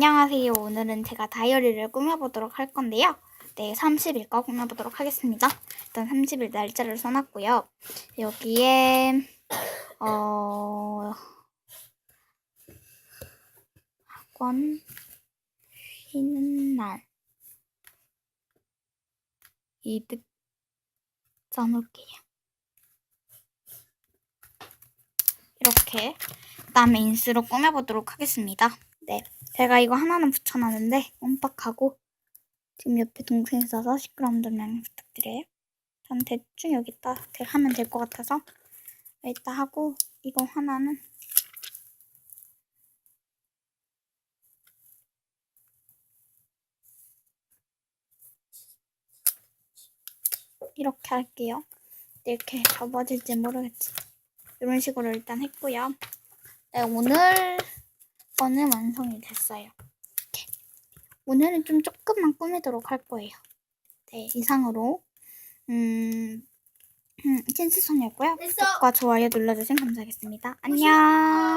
안녕하세요. 오늘은 제가 다이어리를 꾸며보도록 할 건데요. 네, 30일 거 꾸며보도록 하겠습니다. 일단 30일 날짜를 써놨고요. 여기에 어 학원 쉬는 날 이득 써놓을게요. 이렇게 그다음에 인스로 꾸며보도록 하겠습니다. 네, 제가 이거 하나는 붙여놨는데 깜빡하고 지금 옆에 동생 있어서 시끄러운 점 양해 부탁드려요. 전 대충 여기다 하면 될 것 같아서 일단 하고 이거 하나는 이렇게 할게요. 이렇게 접어질지 모르겠지. 이런 식으로 일단 했고요. 네, 오늘 거는 완성이 됐어요. 이렇게. 오늘은 좀 조금만 꾸미도록 할 거예요. 네, 이상으로 음, 음, 찐스손이었고요. 됐어. 구독과 좋아요 눌러주시면 감사하겠습니다. 안녕.